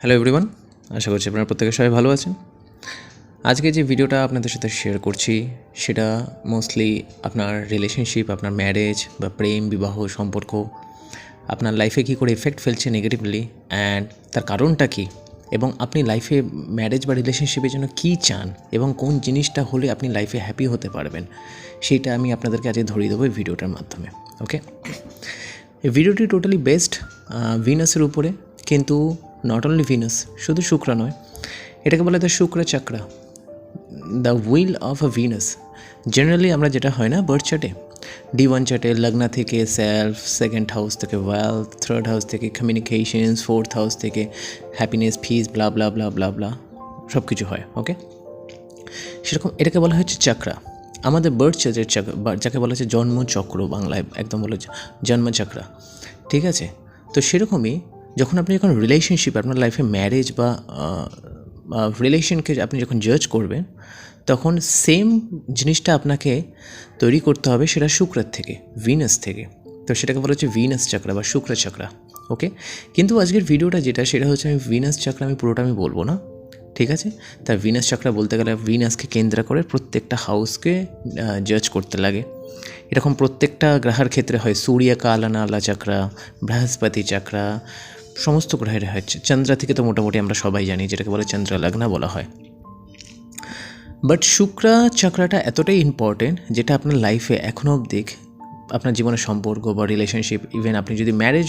Hello everyone আশা করছি আপনারা প্রত্যেকে সবাই ভালো আছেন। আজকে যে ভিডিওটা আপনাদের সাথে শেয়ার করছি, সেটা মোস্টলি আপনার রিলেশনশিপ আপনার ম্যারেজ বা প্রেম, বিবাহ সম্পর্ক, আপনার লাইফে কী করে এফেক্ট ফেলছে নেগেটিভলি অ্যান্ড তার কারণটা কী? এবং আপনি লাইফে ম্যারেজ বা রিলেশনশিপের জন্য কী চান? এবং কোন জিনিসটা হলে আপনি লাইফে হ্যাপি হতে পারবেন? সেইটা আমি আপনাদেরকে আজকে ধরিয়ে দেবো এই ভিডিওটার মাধ্যমে ওকে এই ভিডিওটি টোটালি বেস্ট ভিনাসের উপরে। কিন্তু নট অনলি ভিনাস শুধু শুক্র নয়। এটাকে বলা হয় Shukra chakra. The wheel of a Venus generally আমরা যেটা হয় না বার্থ চার্টে ডি ওয়ান চার্টে লগ্না থেকে সেলফ সেকেন্ড হাউস থেকে ওয়েলথ থার্ড হাউস থেকে কমিউনিকেশনস ফোর্থ হাউস থেকে happiness peace blah blah blah blah blah সব কিছু হয় ওকে সেরকম এটাকে বলা হচ্ছে চক্রা। আমাদের বার্থ চার্টের চক্র যাকে বলা হচ্ছে জন্মচক্র বাংলায়, একদম বলে জন্মচক্রা। ঠিক আছে? তো সেরকমই যখন আপনি যখন রিলেশনশিপ আপনার লাইফে ম্যারেজ বা রিলেশনকে আপনি যখন জাজ করবেন, তখন সেম জিনিসটা আপনাকে তৈরি করতে হবে সেটা শুক্রের থেকে ভিনাস থেকে। তো সেটাকে বলা হচ্ছে ভিনাস চক্রা বা শুক্র চক্রা ওকে কিন্তু আজকের ভিডিওটা যেটা, সেটা হচ্ছে আমি ভিনাস চক্রা আমি পুরোটা আমি বলব না, ঠিক আছে? তার ভিনাস চক্রা বলতে গেলে ভিনাসকে কেন্দ্র করে প্রত্যেকটা হাউসকে জাজ করতে লাগে। এরকম প্রত্যেকটা গ্রহের ক্ষেত্রে হয় সূর্য কালানালা চক্রা বৃহস্পতি চক্রা সমস্ত গ্রহের হচ্ছে চন্দ্রা থেকে তো মোটামুটি আমরা সবাই জানি, যেটাকে বলে চন্দ্র লগ্না বলা হয়। বাট শুক্রা চক্রাটা এতটাই ইম্পর্টেন্ট যেটা আপনার লাইফে এখনও অবধি আপনার জীবনের সম্পর্ক বা রিলেশনশিপ ইভেন আপনি যদি ম্যারেজ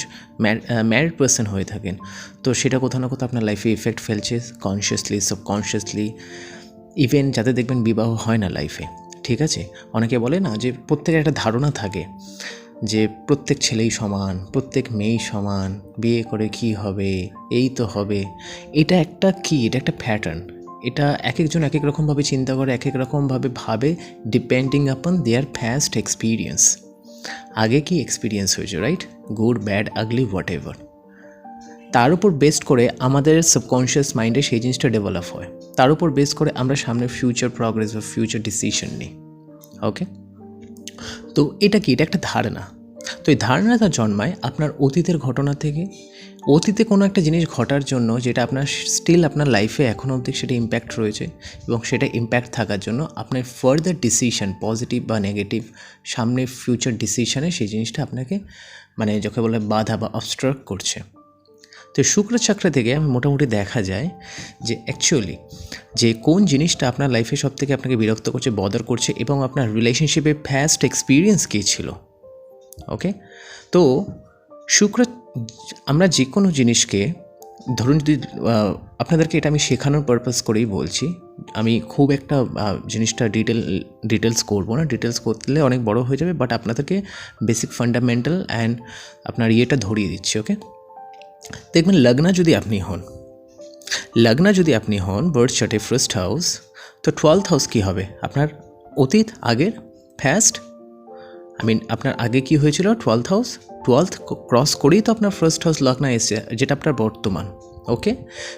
ম্যারিড পার্সন হয়ে থাকেন, তো সেটা কোথাও না কোথাও আপনার লাইফে ইফেক্ট ফেলছে কনসিয়াসলি সাবকনসিয়াসলি ইভেন যাতে দেখবেন বিবাহ হয় না লাইফে ঠিক আছে? অনেকে বলে না যে প্রত্যেকের একটা ধারণা থাকে। যে প্রত্যেক ছেলেই সমান, প্রত্যেক মেয়েই সমান, বিয়ে করে কি হবে, এই তো হবে। এটা একটা কি? এটা একটা প্যাটার্ন এটা এক একজন এক এক রকমভাবে চিন্তা করে এক এক রকমভাবে ভাবে ডিপেন্ডিং আপন দেয়ার ফ্যাস্ট এক্সপিরিয়েন্স আগে কি এক্সপিরিয়েন্স হয়েছে right good bad ugly whatever তার উপর বেস্ট করে আমাদের সাবকনশিয়াস মাইন্ডে সেই জিনিসটা ডেভেলপ হয়। তার উপর বেস করে আমরা সামনে ফিউচার প্রগ্রেস বা ফিউচার ডিসিশন নিই। ওকে তো এটা কি? এটা একটা ধারণা। তো এই ধারণাটা জন্মায় আপনার অতীতের ঘটনা থেকে। অতীতে কোনো একটা জিনিস ঘটার জন্য যেটা আপনার স্টিল আপনার লাইফে এখনও অবধি সেটা ইম্প্যাক্ট রয়েছে এবং সেটা ইম্প্যাক্ট থাকার জন্য আপনার ফার্দার ডিসিশন পজিটিভ বা নেগেটিভ সামনে ফিউচার ডিসিশানে সেই জিনিসটা আপনাকে মানে যাকে বলে বাধা বা অবস্ট্রাক্ট করছে। তো শুক্র চক্র থেকে আমি মোটামুটি দেখা যায় যে অ্যাকচুয়ালি যে কোন জিনিসটা আপনার লাইফে সব থেকে আপনাকে বিরক্ত করছে বদর করছে এবং আপনার রিলেশনশিপে ফার্স্ট এক্সপিরিয়েন্স কী ছিল? ওকে তো শুক্র, আমরা যে কোনো জিনিসকে, ধরুন যদি আপনাদেরকে এটা আমি শেখানোর পারপাস করেই বলছি, আমি খুব একটা জিনিসটা ডিটেল ডিটেলস করব না ডিটেলস করলে অনেক বড় হয়ে যাবে বাট আপনাদেরকে বেসিক ফান্ডামেন্টাল অ্যান্ড আপনার ইয়েটা ধরিয়ে দিচ্ছি ওকে দেখবেন লগ্না যদি আপনি হন, লগ্না যদি আপনি হন বার্থ চার্টে ফার্স্ট হাউস তো টুয়েলথ হাউস কী হবে? আপনার অতীত, আগের ফার্স্ট আই মিন আপনার আগে কি হয়েছিল? টুয়েলথ হাউস টুয়েলথ ক্রস করেই তো আপনার ফার্স্ট হাউস লগ্না এসছে, যেটা আপনার বর্তমান ওকে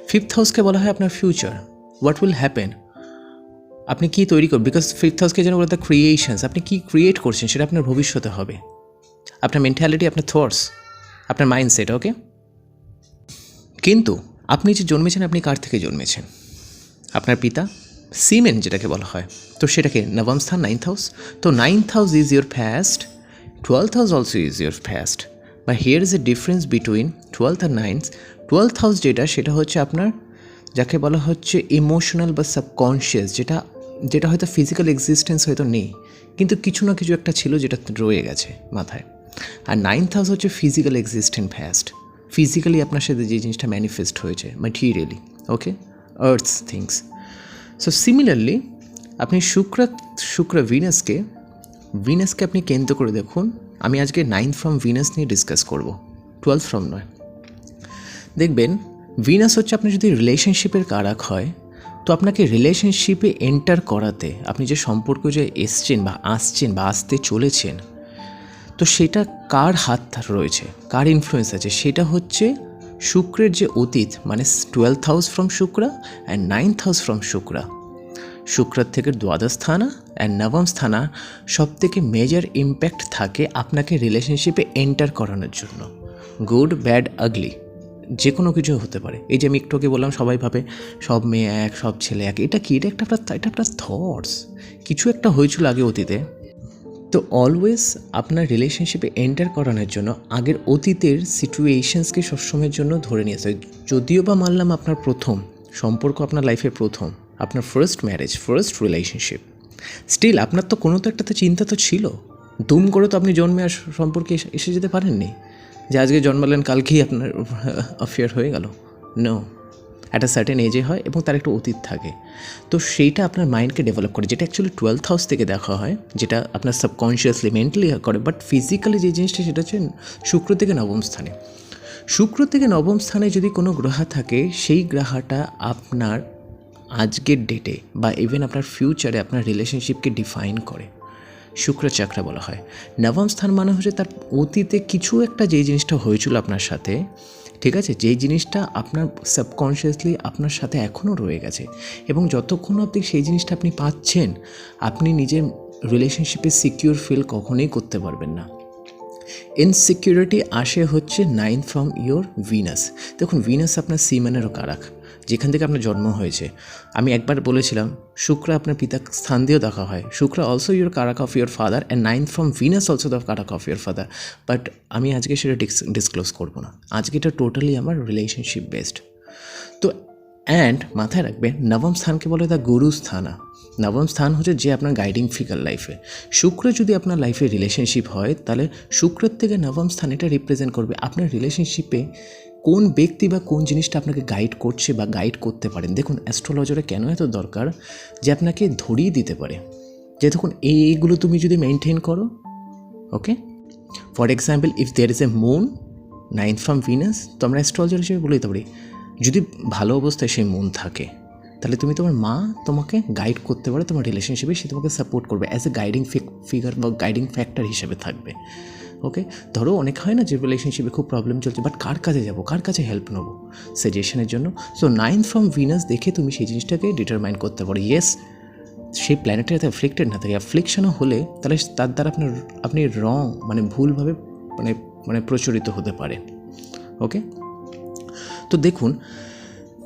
ফিফথ হাউসকে বলা হয় আপনার ফিউচার হোয়াট উইল হ্যাপেন আপনি কি তৈরি করবেন বিকজ ফিফথ হাউসকে যেন বলা ক্রিয়েশনস আপনি কি ক্রিয়েট করছেন সেটা আপনার ভবিষ্যতে হবে। আপনার মেন্টালিটি আপনার থটস আপনার মাইন্ডসেট ওকে কিন্তু আপনি যে জন্মেছেন, আপনি কার থেকে জন্মেছেন? আপনার পিতা সিমেন যেটাকে বলা হয়। তো সেটাকে নবম স্থান নাইন্থ হাউস তো ninth house is your past twelfth house also is your past বা here is a difference between twelfth R ninth twelfth house যেটা, সেটা হচ্ছে আপনার যাকে বলা হচ্ছে ইমোশনাল বা সাবকনশিয়াস যেটা যেটা হয়তো ফিজিক্যাল এক্সিস্টেন্স হয়তো নেই, কিন্তু কিছু না কিছু একটা ছিল যেটা রয়ে গেছে মাথায়। আর নাইন্থ হাউস হচ্ছে ফিজিক্যাল এক্সিস্টেন্ট ফার্স্ট ফিজিক্যালি আপনার সাথে যে জিনিসটা ম্যানিফেস্ট হয়েছে materially okay earth's things so similarly আপনি শুক্র শুক্র ভিনাসকে ভিনাসকে আপনি কেন্দ্র করে দেখুন। আমি আজকে নাইন্থ ফ্রম ভিনাস নিয়ে ডিসকাস করব টুয়েলভ ফ্রম নয়। দেখবেন ভিনাস হচ্ছে আপনি যদি রিলেশনশিপের কারাক হয়, তো আপনাকে রিলেশনশিপে এন্টার করাতে, আপনি যে সম্পর্ক যে এসছেন বা আসছেন বা আসতে চলেছেন তো সেটা কার হাত রয়েছে? কার ইনফ্লুয়েন্স আছে? সেটা হচ্ছে শুক্রের যে অতীত মানে twelfth house from Shukra and ninth house from Shukra. শুক্রার থেকে দ্বাদশ স্থানা অ্যান্ড নবম স্থানা সব থেকে মেজর ইম্প্যাক্ট থাকে আপনাকে রিলেশনশিপে এন্টার করানোর জন্য। গুড ব্যাড আগলি যে কোনো কিছু হতে পারে। এই যে আমি একটু আগে বললাম, সবাই ভাবে সব মেয়ে এক, সব ছেলে এক। এটা কি? এটা একটা একটা- এটা একটা থটস কিছু একটা হয়েছিল আগে অতীতে। তো অলওয়েজ আপনার রিলেশনশিপে এন্টার করানোর জন্য আগের অতীতের সিচুয়েশনসকে সবসময়ের জন্য ধরে নিয়ে যদিও বা মানলাম আপনার প্রথম, সম্পর্ক আপনার লাইফে প্রথম, আপনার first marriage first relationship still আপনার তো কোনো তো একটা তো চিন্তা তো ছিল। দুম করে তো আপনি জন্মে আর সম্পর্কে এসে যেতে পারেননি। যে আজকে জন্মালেন, কালকেই আপনার অফেয়ার হয়ে গেল। নো একটা সার্টেন এজে হয় এবং তার একটা অতীত থাকে। তো সেইটা আপনার মাইন্ডকে ডেভেলপ করে, যেটা অ্যাকচুয়ালি টুয়েলথ হাউস থেকে দেখা হয়, যেটা আপনার সাবকনশিয়াসলি মেন্টালি করে বাট ফিজিক্যালি যে জিনিসটা, সেটা হচ্ছে শুক্র থেকে নবম স্থানে। শুক্র থেকে নবম স্থানে যদি কোনো গ্রহ থাকে, সেই গ্রহটা আপনার আজকের ডেটে বা ইভেন আপনার ফিউচারে আপনার রিলেশনশিপকে ডিফাইন করে। শুক্র চক্র বলা হয়। নবম স্থান মানে হচ্ছে তার অতীতে কিছু একটা যেই জিনিসটা হয়েছিল আপনার সাথে ঠিক আছে? যেই জিনিসটা আপনার সাবকনশিয়াসলি আপনার সাথে এখনও রয়ে গেছে এবং যতক্ষণ আপনি সেই জিনিসটা আপনি পাচ্ছেন, আপনি নিজের রিলেশনশিপে সিকিউর ফিল কখনোই করতে পারবেন না। ইনসিকিউরিটি আসে হচ্ছে নাইন ফ্রম ইয়োর ভিনাস দেখুন ভিনাস আপনার সিমেনেরও কারাক। যেখান থেকে আপনার জন্ম হয়েছে। আমি একবার বলেছিলাম, শুক্র আপনার পিতা স্থান দিয়েও দেখা হয়। Shukra also your karak of your father and nine from Venus also the karak of your father but আমি আজকে সেটা ডিসক্লোজ করব না। আজকে এটা টোটালি আমার রিলেশনশিপ বেসড তো অ্যান্ড মাথায় রাখবেন, নবম স্থানকে বলে দ্য গুরু স্থানা নবম স্থান হচ্ছে যে আপনার গাইডিং ফিগার লাইফে শুক্র যদি আপনার লাইফে রিলেশনশিপ হয়, তাহলে শুক্রের থেকে নবম স্থান এটা রিপ্রেজেন্ট করবে। আপনার রিলেশনশিপে কোন ব্যক্তি বা কোন জিনিসটা আপনাকে গাইড করছে বা গাইড করতে পারেন? দেখুন অ্যাস্ট্রোলজারে কেন এত দরকার যে আপনাকে ধরিয়ে দিতে পারে? যে দেখুন এই এইগুলো তুমি যদি মেনটেন করো okay for example if there is a moon nine from Venus তো আমরা অ্যাস্ট্রোলজার হিসেবে বলে দিতে পারি, যদি ভালো অবস্থায় সেই মন থাকে, তাহলে তুমি তোমার মা তোমাকে গাইড করতে পারে, তোমার রিলেশনশিপে সে তোমাকে সাপোর্ট করবে অ্যাজ এ গাইডিং ফিগার বা গাইডিং ফ্যাক্টর হিসেবে থাকবে। ওকে ধরো অনেক হয় না যে রিলেশনশিপে খুব প্রবলেম চলছে বাট কার কাছে যাব? কার কাছে হেল্প নেব? সাজেশনের জন্য। সো নাইন ফ্রম ভিনাস দেখে তুমি সেই জিনিসটাকে ডিটারমাইন করতে পারো। ইয়েস সেই প্ল্যানেটের যাতে অ্যাফ্লিক্টেড না থাকে। অ্যাফ্লিকশনও হলে তাহলে তার দ্বারা আপনার, আপনি রং মানে ভুলভাবে মানে মানে প্রচলিত হতে পারে। ওকে তো দেখুন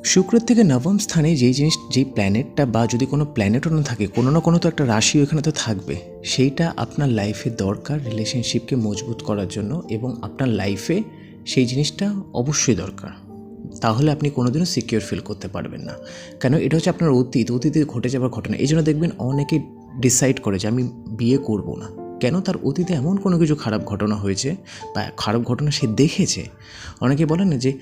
শুক্রের থেকে নবম স্থানে যেই জিনিস, যেই প্ল্যানেটটা বা যদি কোনো প্ল্যানেটও না থাকে, কোনো না কোনো তো একটা রাশি ওখানে তো থাকবে। সেইটা আপনার লাইফে দরকার রিলেশনশিপকে মজবুত করার জন্য এবং আপনার লাইফে সেই জিনিসটা অবশ্যই দরকার। তাহলে আপনি কোনোদিনও সিকিউর ফিল করতে পারবেন না। কেন? এটা হচ্ছে আপনার অতীত। অতীতে ঘটে যাওয়ার ঘটনা। এই জন্য দেখবেন অনেকে ডিসাইড করে যে আমি বিয়ে করব না। কেন? তার অতীতে এমন কোনো কিছু খারাপ ঘটনা হয়েছে বা খারাপ ঘটনা সে দেখেছে। অনেকে বলে না যে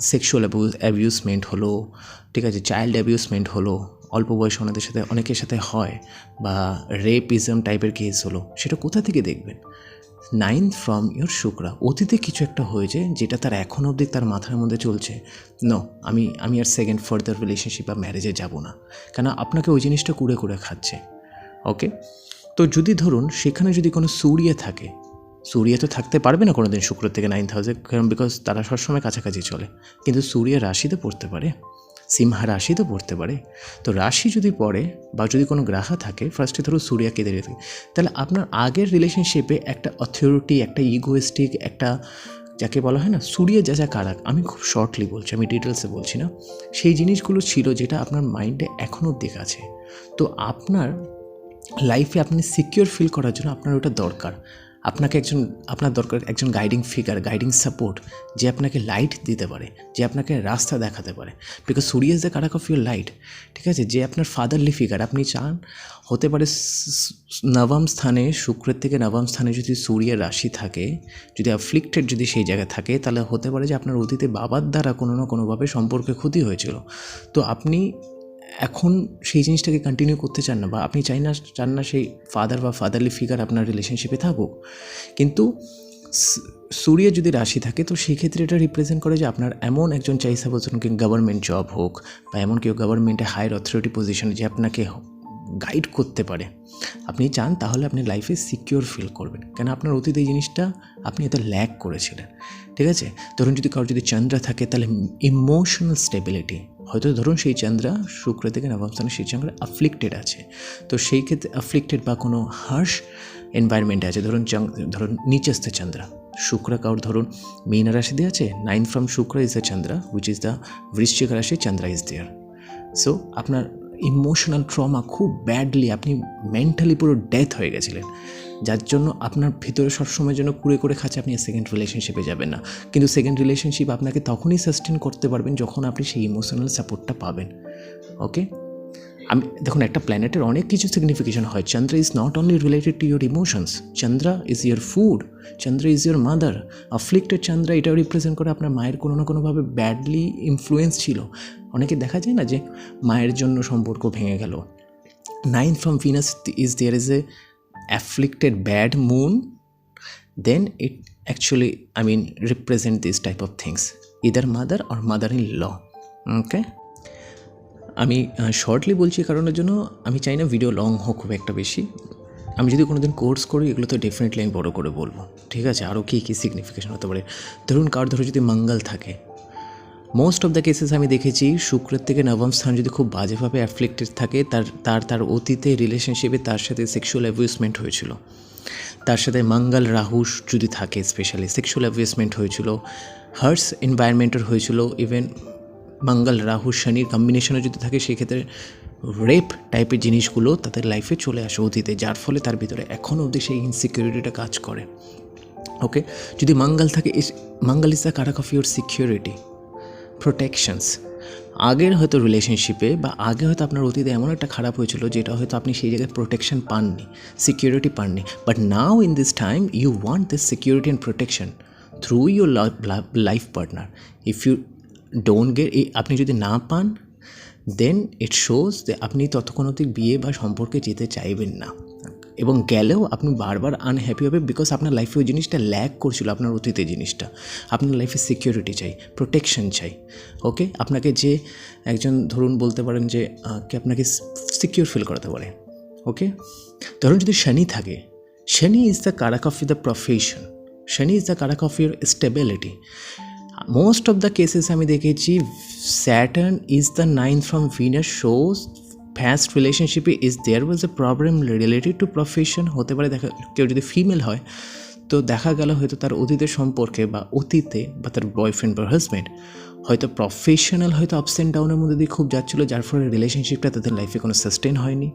সেক্সুয়াল অ্যাবিউসমেন্ট হলো, ঠিক আছে চাইল্ড অ্যাবিউসমেন্ট হলো, অল্প বয়সে ওনাদের সাথে, অনেকের সাথে হয়, বা রেপিজম টাইপের কেস হলো, সেটা কোথা থেকে দেখবেন? নাইন্থ ফ্রম ইয়োর শুক্রা অতীতে কিছু একটা হয়েছে, যেটা তার এখন অবধি তার মাথার মধ্যে চলছে। নো আমি আমি আর সেকেন্ড ফার্দার রিলেশনশিপ বা ম্যারেজে যাব না। কেন, আপনাকে ওই জিনিসটা কুড়ে কুড়ে খাচ্ছে। ওকে তো যদি ধরুন, সেখানে যদি কোনো সূর্য থাকে সূর্য তো থাকতে পারবে না কোনো দিন শুক্র থেকে নাইন থাউজেন্ড কারণ বিকজ তারা সবসময় কাছাকাছি চলে। কিন্তু সূর্য রাশিতে পড়তে পারে। সিংহা রাশি তো পড়তে পারে। তো রাশি যদি পড়ে বা যদি কোনো গ্রাহা থাকে ফার্স্টে ধরো সূর্যাকে কেঁদে থাকে তাহলে আপনার আগের রিলেশনশিপে একটা অথরিটি একটা ইগোয়েস্টিক একটা যাকে বলা হয় না, সূর্য যা যা কারাক, আমি খুব শর্টলি বলছি, আমি ডিটেলসে বলছি না। সেই জিনিসগুলো ছিল যেটা আপনার মাইন্ডে এখনও দিক আছে। তো আপনার লাইফে আপনি সিকিউর ফিল করার জন্য আপনার ওটা দরকার। আপনাকে একজন, আপনার দরকার একজন গাইডিং ফিগার গাইডিং সাপোর্ট যে আপনাকে লাইট দিতে পারে, যে আপনাকে রাস্তা দেখাতে পারে। Because Surya is the karak of your light ঠিক আছে? যে আপনার ফাদারলি ফিগার আপনি চান, হতে পারে নবম স্থানে, শুক্রের থেকে নবম স্থানে যদি সূর্যের রাশি থাকে, যদি অ্যাফ্লিক্টেড যদি সেই জায়গায় থাকে, তাহলে হতে পারে যে আপনার অতীতে বাবার দ্বারা কোনো না কোনোভাবে সম্পর্কে ক্ষতি হয়েছিল। তো আপনি এখন সেই জিনিসটাকে কন্টিনিউ করতে চান না বা আপনি চাই না, চান না সেই ফাদার বা ফাদারলি ফিগার আপনার রিলেশনশিপে থাকুক। কিন্তু সূর্য যদি রাশি থাকে, তো সেই ক্ষেত্রে এটা রিপ্রেজেন্ট করে যে আপনার এমন একজন চাই সাপোজ কি গভর্নমেন্ট জব হোক বা এমন কেউ গভর্নমেন্টে হায়ার অথরিটি পজিশনে যে আপনাকে গাইড করতে পারে। আপনি চান তাহলে আপনি লাইফে সিকিউর ফিল করবেন। কেন? আপনার অতীত এই জিনিসটা আপনি এত ল্যাক করেছিলেন। ঠিক আছে? ধরুন যদি কারোর যদি চন্দ্রা থাকে, তাহলে ইমোশনাল স্টেবিলিটি হয়তো ধরুন সেই চন্দ্রা শুক্র থেকে নবম স্থানে সেই চন্দ্র অ্যাফ্লিক্টেড আছে। তো সেই ক্ষেত্রে অ্যাফ্লিক্টেড বা কোনো হার্শ এনভায়রনমেন্টে আছে। ধরুন ধরুন নিচস্থ চন্দ্রা শুক্র কাউর ধরুন মীন রাশিতে আছে নাইন ফ্রম শুক্র is the Chandra which is the বৃশ্চিক রাশি চন্দ্রা ইজ দেয়ার সো আপনার ইমোশনাল ট্রমা খুব ব্যাডলি আপনি মেন্টালি পুরো ডেথ হয়ে গেছিলেন। যার জন্য আপনার ভিতরে সবসময় যেন কুড়ে করে খাচ্ছে আপনি সেকেন্ড রিলেশনশিপে যাবেন না। কিন্তু সেকেন্ড রিলেশনশিপ আপনাকে তখনই সাস্টেন করতে পারবেন যখন আপনি সেই ইমোশনাল সাপোর্টটা পাবেন। ওকে আমি, দেখুন, একটা প্ল্যানেটের অনেক কিছু সিগনিফিকেশন হয়। Chandra is not only related to your emotions Chandra is your food Chandra is your mother afflicted Chandra এটাও রিপ্রেজেন্ট করে আপনার মায়ের কোনো না কোনোভাবে ব্যাডলি ইনফ্লুয়েন্স ছিল। অনেকে দেখা যায় না যে মায়ের জন্য সম্পর্ক ভেঙে গেল। Nine from Venus is there is a afflicted bad moon then it actually, i mean, represent this type of things, either mother or mother-in-law, okay? আমি শর্টলি বলছি কারণের জন্য, আমি চাই না ভিডিও লং হোক খুব একটা বেশি। আমি যদি কোনো দিন কোর্স করি, এগুলো তো ডেফিনেটলি আমি বড়ো করে বলব, ঠিক আছে? আরও কী কী সিগনিফিকেশন হতে পারে? ধরুন, কার ধরো যদি মঙ্গল থাকে মোস্ট অফ দ্য কেসেস আমি দেখেছি, শুক্রের থেকে নবম স্থান যদি খুব বাজেভাবে অ্যাফ্লিক্টেড থাকে, তার তার তার অতীতে রিলেশনশিপে তার সাথে সেক্সুয়াল অ্যাবিউসমেন্ট হয়েছিল। তার সাথে মঙ্গল রাহু যদি থাকে স্পেশালি সেক্সুয়াল অ্যাবিউসমেন্ট হয়েছিল হার্স এনভায়রনমেন্টের হয়েছিল ইভেন মঙ্গল রাহু শনির কম্বিনেশনে যদি থাকে, সেক্ষেত্রে রেপ টাইপের জিনিসগুলো তাদের লাইফে চলে আসে অতীতে, যার ফলে তার ভিতরে এখনও অবধি সেই ইনসিকিউরিটিটা কাজ করে। ওকে যদি মঙ্গল থাকে Mangal is the karak of your security protections আগের হয়তো রিলেশনশিপে বা আগে হয়তো আপনার অতীতে এমন একটা খারাপ হয়েছিল যেটা হয়তো আপনি সেই জায়গায় প্রোটেকশন পাননি সিকিউরিটি পাননি। But now in this time you want this security and protection through your life partner if you don't get আপনি যদি না পান দেন ইট শোজ যে আপনি ততক্ষণ অবধি বিয়ে বা সম্পর্কে যেতে চাইবেন না। এবং গেলেও আপনি বারবার আনহ্যাপি হবে বিকজ আপনার লাইফে ওই জিনিসটা ল্যাক করছিল, আপনার অতীতে জিনিসটা। আপনার লাইফে সিকিউরিটি চাই প্রোটেকশন চাই ওকে আপনাকে যে একজন ধরুন বলতে পারেন যে আপনাকে সিকিউর ফিল করাতে পারে ওকে ধরুন যদি শনি থাকে, Shani is the karak of the profession Shani is the karak of your stability most of the cases আমি দেখেছি Saturn is the nine from Venus shows first রিলেশনশিপে is there was a problem related to profession হতে পারে, দেখা, কেউ যদি female হয়, তো দেখা গেল হয়তো তার অতীতের সম্পর্কে বা অতীতে বা তার বয়ফ্রেন্ড বা হাজব্যান্ড হয়তো প্রফেশনাল হয়তো আপস অ্যান্ড ডাউনের মধ্যে দিয়ে খুব যাচ্ছিল, যার ফলে রিলেশনশিপটা তাদের লাইফে কোনো সাস্টেন হয়নি।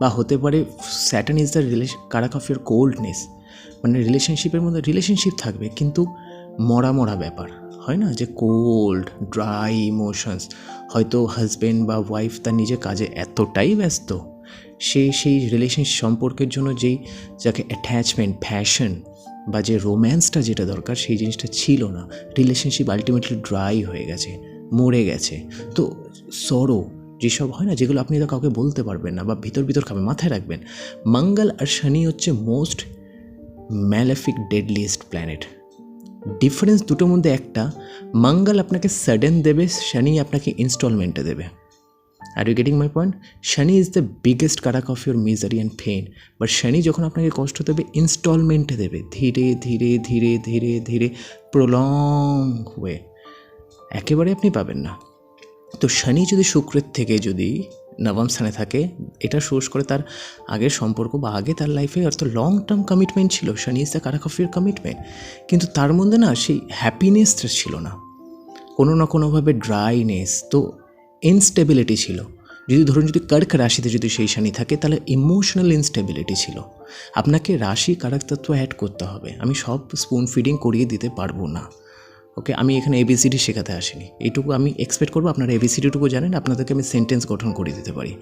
বা হতে পারে Saturn is the relation karak of your coldness মানে রিলেশনশিপের মধ্যে রিলেশনশিপ থাকবে, কিন্তু মরা মরা ব্যাপার। হয় না যে কোল্ড ড্রাই ইমোশনস হয়তো হাজব্যান্ড বা ওয়াইফ তার নিজের কাজে এতটাই ব্যস্ত। সে সেই রিলেশনশিপ সম্পর্কের জন্য যেই, যাকে অ্যাটাচমেন্ট ফ্যাশন বা যে রোম্যান্সটা যেটা দরকার সেই জিনিসটা ছিল না। রিলেশনশিপ আলটিমেটলি ড্রাই হয়ে গেছে, মরে গেছে। তো সরো যেসব হয় না, যেগুলো আপনি তো কাউকে বলতে পারবেন না বা ভিতর ভিতর খাবে মাথায় রাখবেন, মঙ্গল আর শনি হচ্ছে most malefic deadliest planet difference দুটোর মধ্যে একটা, মঙ্গল আপনাকে সাডেন দেবে, শনি আপনাকে ইনস্টলমেন্টে দেবে। Are you getting my point Shani is the biggest কারাক of your misery and pain but Shani যখন আপনাকে কষ্ট দেবে ইনস্টলমেন্টে দেবে। ধীরে ধীরে ধীরে ধীরে ধীরে প্রলং হয়ে একেবারে আপনি পাবেন না। তো শনি যদি শুক্রের থেকে যদি নবম স্থানে থাকে। এটা সোর্স করে তার আগের সম্পর্ক বা আগে তার লাইফে অর্থ লং টার্ম কমিটমেন্ট ছিল Shani is the কারাক of commitment কিন্তু তার মধ্যে না সেই হ্যাপিনেসটা ছিল না। কোনো না কোনোভাবে ড্রাইনেস তো ইনস্টেবিলিটি ছিল। যদি ধরুন যদি কর্ক রাশিতে যদি সেই শনি থাকে তাহলে ইমোশনাল ইনস্টেবিলিটি ছিল। আপনাকে রাশি কারক তত্ত্ব অ্যাড করতে হবে। আমি সব স্পুন ফিডিং করিয়ে দিতে পারব না। ওকে আমি এখানে এবিসিডি শেখাতে আসিনি। এইটুকু আমি এক্সপেক্ট করব আপনারা এবিসিডিটুকু জানেন, আপনাদেরকে আমি সেন্টেন্স গঠন করে দিতে পারি।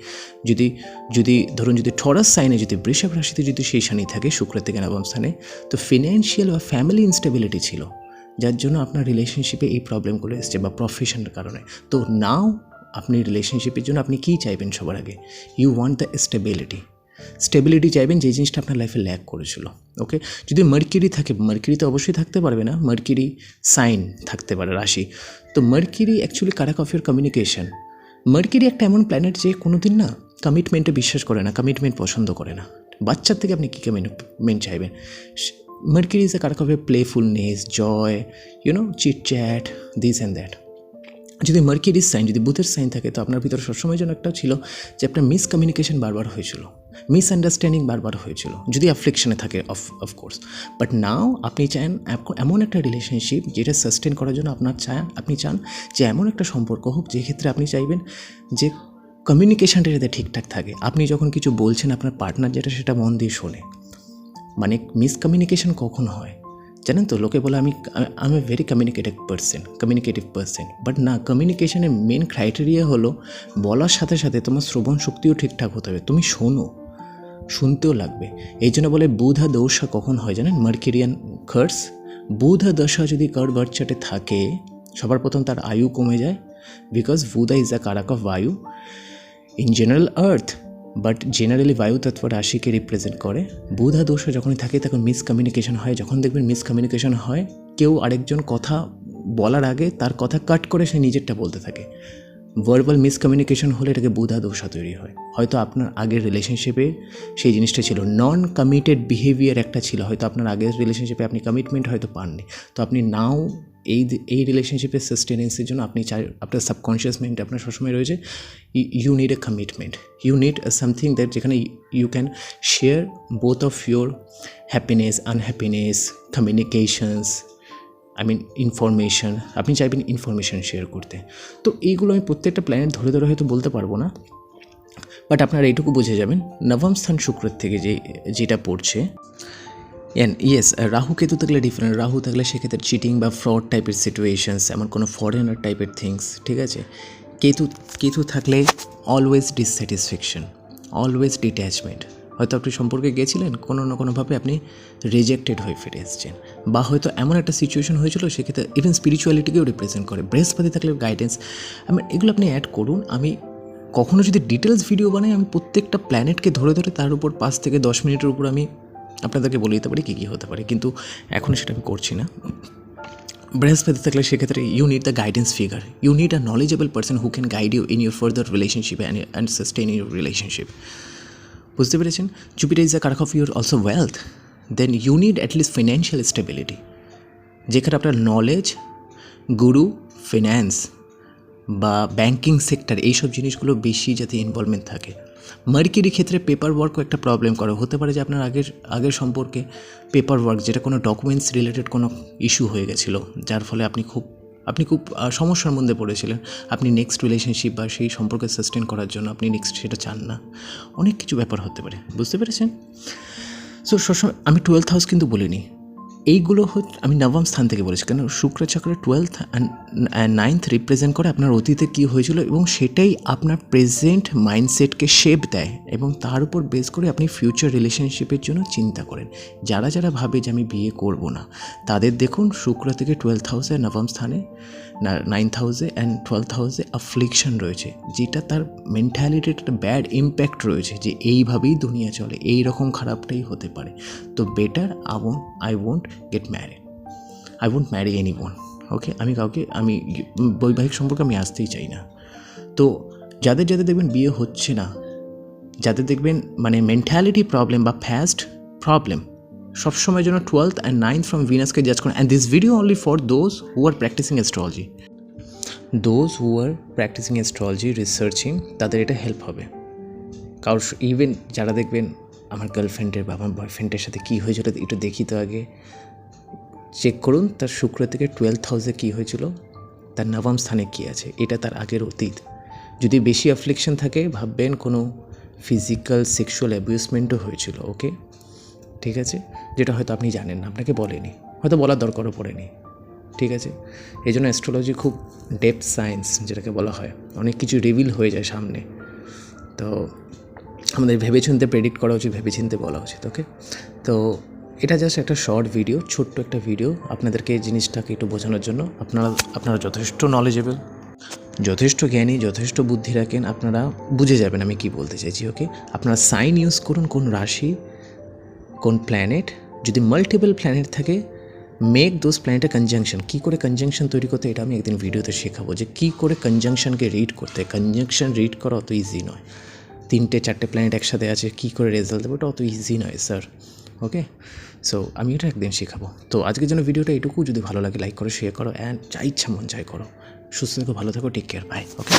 যদি যদি ধরুন যদি ঠরাস সাইনে যদি বৃষভ রাশিতে যদি সেই শনি থাকে, শুক্রের থেকে নবম স্থানে, তো ফিনান্সিয়াল বা ফ্যামিলি ইনস্টেবিলিটি ছিল, যার জন্য আপনার রিলেশনশিপে এই প্রবলেমগুলো এসছে বা প্রফেশনের কারণে। তো নাও আপনি রিলেশনশিপের জন্য আপনি কী চাইবেন সবার আগে? You want the stability stability চাইবেন যে জিনিসটা আপনার লাইফে ল্যাক করেছিল ওকে যদি মার্কিরি থাকে মার্কিরি তো অবশ্যই থাকতে পারবে না মার্কিরি সাইন থাকতে পারে রাশি। তো Mercury actually কারাক of your communication Mercury একটা এমন প্ল্যানেট যে কোনো দিন না কমিটমেন্টে বিশ্বাস করে না কমিটমেন্ট পছন্দ করে না। বাচ্চার থেকে আপনি কী কমিটমেন্ট চাইবেন? Mercury is a কারাক of your playfulness joy you know cheat chat this and that যদি মার্কিডিস সাইন যদি বুথের সাইন থাকে, তো আপনার ভিতরে সবসময় যেন একটা ছিল যে আপনার মিসকমিউনিকেশন বারবার হয়েছিল মিসআন্ডারস্ট্যান্ডিং বারবার হয়েছিল, যদি অ্যাফ্লিকশনে থাকে অফ অফকোর্স বাট নাও আপনি চান এমন একটা রিলেশনশিপ যেটা সাস্টেন করার জন্য আপনার চান, আপনি চান যে এমন একটা সম্পর্ক হোক, যে ক্ষেত্রে আপনি চাইবেন যে কমিউনিকেশানটা যাতে ঠিকঠাক থাকে। আপনি যখন কিছু বলছেন, আপনার পার্টনার যেটা, সেটা মন দিয়ে শোনে। মানে মিসকমিউনিকেশন কখন হয়? জানেন তো, লোকে বলে আমি আমি a very communicative person communicative person but না কমিউনিকেশনের মেন ক্রাইটেরিয়া হলো, বলার সাথে সাথে তোমার শ্রবণ শক্তিও ঠিকঠাক হতে হবে। তুমি শোনো, শুনতেও লাগবে। এই জন্য বলে বুধা দৌসা কখন হয় জানেন? মার্কিরিয়ান কার্স বুধা দশা যদি কার বাচ্চাটে থাকে, সবার প্রথম তার আয়ু কমে যায় because Budha is the কারাক of বায়ু in general earth but generally বায়ু তত্ত্ব রাশিকে রিপ্রেজেন্ট করে বুধা দোষ যখনই থাকে তখন মিসকমিউনিকেশন হয় যখন দেখবেন মিসকমিউনিকেশন হয় কেউ আরেকজন কথা বলার আগে তার কথা কাট করে সে নিজেরটা বলতে থাকে ভার্বাল মিসকমিউনিকেশন হলে এটাকে বুধা দোষা তৈরি হয় হয়তো আপনার আগের রিলেশনশিপে সেই জিনিসটা ছিল নন কমিটেড বিহেভিয়ার একটা ছিল হয়তো আপনার আগের রিলেশনশিপে আপনি কমিটমেন্ট হয়তো পাননি তো আপনি নাও এই এই রিলেশনশিপের সাস্টেনেন্সের জন্য আপনি চাই, আপনার সাবকনশিয়াস মাইন্ডে আপনার সবসময় রয়েছে। You need a commitment you need something that যেখানে you can share both of your happiness unhappiness communications I mean information আপনি চাইবেন ইনফরমেশন শেয়ার করতে। তো এইগুলো আমি প্রত্যেকটা প্ল্যানেট ধরে ধরে হয়তো বলতে পারব না বাট আপনারা এইটুকু বুঝে যাবেন। নবম স্থান শুক্রের থেকে যে, যেটা পড়ছে অ্যান্ড ইয়েস রাহু কেতু থাকলে ডিফারেন্ট রাহু থাকলে সেক্ষেত্রে চিটিং বা ফ্রড টাইপের সিচুয়েশনস এমন কোনো ফরেনার টাইপের থিংস ঠিক আছে? কেতু কেতু থাকলে অলওয়েজ ডিসস্যাটিসফ্যাকশন অলওয়েজ ডিট্যাচমেন্ট হয়তো আপনি সম্পর্কে গেছিলেন, কোনো না কোনোভাবে আপনি রিজেক্টেড হয়ে ফিরে এসেছেন। বা হয়তো এমন একটা সিচুয়েশন হয়েছিল, সেক্ষেত্রে ইভেন স্পিরিচুয়ালিটিকেও রিপ্রেজেন্ট করে। বৃহস্পতি থাকলে গাইডেন্স আমি এগুলো আপনি অ্যাড করুন। আমি কখনও যদি ডিটেলস ভিডিও বানাই, আমি প্রত্যেকটা প্ল্যানেটকে ধরে ধরে তার উপর পাঁচ থেকে দশ মিনিটের উপর আমি আপনাদেরকে বলে দিতে পারি কী কী হতে পারে, কিন্তু এখন সেটা আমি করছি না। বৃহস্পতি থাকলে সেক্ষেত্রে you need the guidance figure you need a knowledgeable person who can guide you in your further relationship and sustain your relationship বুঝতে পেরেছেন? Jupiter is the Karak of your also wealth then you need at least financial stability যেখানে আপনার knowledge গুরু finance বা banking sector এইসব জিনিসগুলো বেশি যাতে involvement থাকে। মার্কিরি ক্ষেত্রে পেপার ওয়ার্কও একটা প্রবলেম করে। হতে পারে যে আপনার আগের আগের সম্পর্কে পেপার ওয়ার্ক যেটা কোনো ডকুমেন্টস রিলেটেড কোনো ইস্যু হয়ে গেছিল, যার ফলে আপনি খুব আপনি খুব সমস্যার মধ্যে পড়েছিলেন। আপনি নেক্সট রিলেশনশিপ বা সেই সম্পর্কে সাস্টেন করার জন্য আপনি নেক্সট সেটা চান না। অনেক কিছু ব্যাপার হতে পারে। বুঝতে পেরেছেন? সো সবসময় আমি টুয়েলথ হাউস কিন্তু বলিনি। এইগুলো হচ্ছে আমি নবম স্থান থেকে বলেছি, কেন? শুক্র চক্র টুয়েলথ অ্যান্ড নাইন্থ রিপ্রেজেন্ট করে আপনার অতীতে কী হয়েছিল এবং সেটাই আপনার প্রেজেন্ট মাইন্ডসেটকে শেপ দেয় এবং তার উপর বেস করে আপনি ফিউচার রিলেশনশিপের জন্য চিন্তা করেন। যারা যারা ভাবে যে আমি বিয়ে করব না, তাদের দেখুন শুক্র থেকে টুয়েলথ হাউসে নবম স্থানে নাইন্থ হাউসে অ্যান্ড টুয়েলথ হাউসে অ্যাফ্লিকশন রয়েছে, যেটা তার মেন্টালিটির একটা ব্যাড ইম্প্যাক্ট রয়েছে যে এইভাবেই দুনিয়া চলে, এই রকম খারাপটাই হতে পারে। তো better I won't get married I won't marry anyone okay আমি কাউকে, আমি বৈবাহিক সম্পর্কে আমি আসতেই চাই না। তো যাদের যাদের দেখবেন বিয়ে হচ্ছে না, যাদের দেখবেন মানে মেন্টালিটি প্রবলেম বা ফ্যাস্ট প্রবলেম সবসময় যেন টুয়েলথ অ্যান্ড নাইন্থ ফ্রম ভিনাসকে জাজ করেন। And this video only for those who are practicing astrology those who are practicing astrology researching তাদের এটা হেল্প হবে। কারোর ইভেন যারা দেখবেন আমার গার্লফ্রেন্ডের বা আমার বয়ফ্রেন্ডের সাথে কী হয়েছিল একটু দেখি তো আগে। চেক করুন, তার শুক্র থেকে টুয়েলভ হাউসে কী হয়েছিল, তার নবম স্থানে কী আছে, এটা তার আগের অতীত। যদি বেশি অ্যাফ্লিকশন থাকে, ভাববেন কোনো ফিজিক্যাল সেক্সুয়াল অ্যাবিউসমেন্টও হয়েছিল ওকে ঠিক আছে? যেটা হয়তো আপনি জানেন না, আপনাকে বলেনি, হয়তো বলার দরকারও পড়েনি, ঠিক আছে? এই জন্য অ্যাস্ট্রোলজি খুব ডেপথ সায়েন্স যেটাকে বলা হয়, অনেক কিছু রিভিল হয়ে যায় সামনে। তো আমাদের ভেবেচিন্তে প্রেডিক্ট করা উচিত, ভেবেচিন্তে বলা উচিত ওকে তো এটা জাস্ট একটা শর্ট ভিডিও ছোট্ট একটা ভিডিও আপনাদেরকে জিনিসটাকে একটু বোঝানোর জন্য। আপনারা আপনারা যথেষ্ট নলেজেবল যথেষ্ট জ্ঞানী, যথেষ্ট বুদ্ধি রাখেন, আপনারা বুঝে যাবেন আমি কি বলতে চাইছি ওকে আপনারা সাইন ইউজ করুন কোন রাশি, কোন প্ল্যানেট যদি মাল্টিপল প্ল্যানেট থাকে মেক দোজ প্ল্যানেটের কনজাংশন কী করে কনজাংশন তৈরি করতে এটা আমি একদিন ভিডিওতে শেখাবো যে কী করে কনজাংশনকে রিড করতে কনজাংশন রিড করা অত ইজি নয়। তিনটে, চারটে প্ল্যানেট একসাথে আছে, কী করে রেজাল্ট দেবো? ওটা অত ইজি নয় স্যার ওকে সো আমি এটা একদিন শেখাবো। তো আজকের জন্য ভিডিওটা এটুকু যদি ভালো লাগে লাইক করো শেয়ার করো অ্যান্ড যা ইচ্ছা মন চাই করো। সুস্থ থেকো, ভালো থাকো টেক কেয়ার বাই ওকে